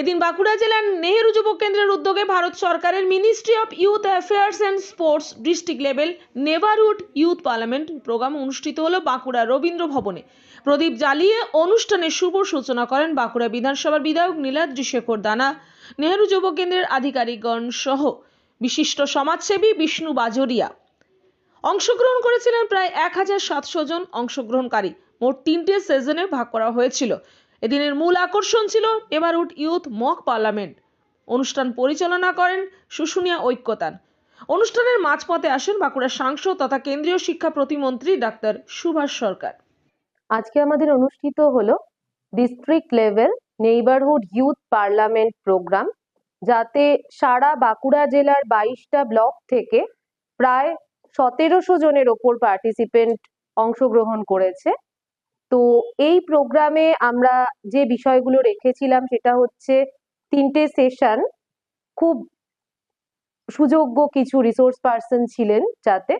এদিন বাঁকুড়া জেলার নেহেরু যুব কেন্দ্রের উদ্যোগে ভারত সরকারের ministry of youth affairs and sports district level neighbourhood youth parliament programme অনুষ্ঠিত হলো বাঁকুড়া রবীন্দ্র ভবনে। প্রদীপ জ্বালিয়ে অনুষ্ঠানের শুভ সূচনা করেন বাঁকুড়া বিধানসভার বিধায়ক নীলাদ্রি শেখর দানা, নেহেরু যুব কেন্দ্রের আধিকারিকগণ সহ বিশিষ্ট সমাজসেবী বিষ্ণু বাজরিয়া। অংশগ্রহণ করেছিলেন প্রায় এক হাজার সাতশো জন অংশগ্রহণকারী। মোট তিনটে সেশনে ভাগ করা হয়েছিল। এদিনের মূল আকর্ষণ ছিল নেভারহুড ইউথ মক পার্লামেন্ট। অনুষ্ঠান পরিচালনা করেন শুশুনিয়া ঐক্যতান। অনুষ্ঠানের মাঝপথে আসেন বাঁকুড়ার সাংসদ তথা কেন্দ্রীয় শিক্ষা প্রতিমন্ত্রী ডাক্তার সুভাষ সরকার। আজকে আমাদের অনুষ্ঠিত হলো district level neighbourhood youth parliament programme যাতে সারা বাঁকুড়া জেলার বাইশটা ব্লক থেকে প্রায় সতেরোশো জনের ওপর পার্টিসিপেন্ট অংশগ্রহণ করেছে। তো এই প্রোগ্রামে আমরা যে বিষয়গুলো রেখেছিলাম সেটা হচ্ছে তিনটে সেশন খুব সুযোগ্য কিছু রিসোর্স পার্সন ছিলেন যাতে।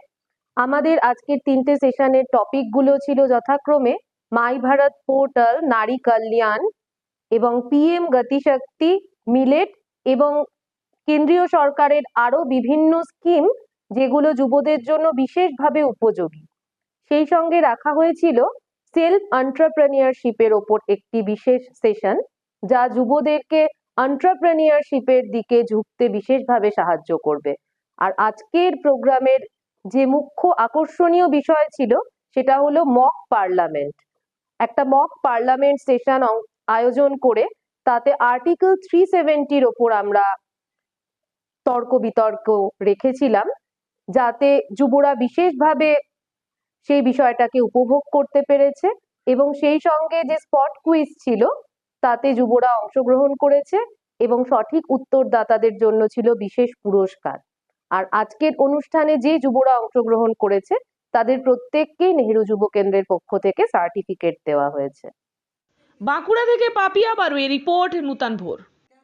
আমাদের আজকের তিনটে সেশনের টপিকগুলো ছিল যথাক্রমে মাই ভারত পোর্টাল, নারী কল্যাণ এবং পিএম গতিশক্তি, মিলেট এবং কেন্দ্রীয় সরকারের আরও বিভিন্ন স্কিম যেগুলো যুবদের জন্য বিশেষভাবে উপযোগী। সেই সঙ্গে রাখা হয়েছিল সেলফ এন্টারপ্রেনিয়ারশিপের ওপর একটি বিশেষ সেশন যা যুবদেরকে এন্টারপ্রেনিয়ারশিপের দিকে ঝুঁকতে বিশেষভাবে সাহায্য করবে। আর আজকের প্রোগ্রামের যে মুখ্য আকর্ষণীয় বিষয় ছিল, সেটা হলো মক পার্লামেন্ট একটা মক পার্লামেন্ট সেশন আয়োজন করে তাতে আর্টিকেল থ্রি সেভেন্টির ওপর আমরা তর্ক বিতর্ক রেখেছিলাম, যাতে যুবরা বিশেষভাবে সেই বিষয়টাকে উপভোগ করতে পেরেছে এবং সেই সঙ্গে যে স্পট কুইজ ছিল, তাতে যুবরা অংশগ্রহণ করেছে এবং সঠিক উত্তরদাতাদের জন্য ছিল বিশেষ পুরস্কার। আর আজকের অনুষ্ঠানে যে যুবরা অংশগ্রহণ করেছে, তাদের প্রত্যেককেই নেহেরু যুব কেন্দ্রের পক্ষ থেকে সার্টিফিকেট দেওয়া হয়েছে। বাঁকুড়া থেকে পাপিয়া বারুয়ে রিপোর্ট নূতন ভোর।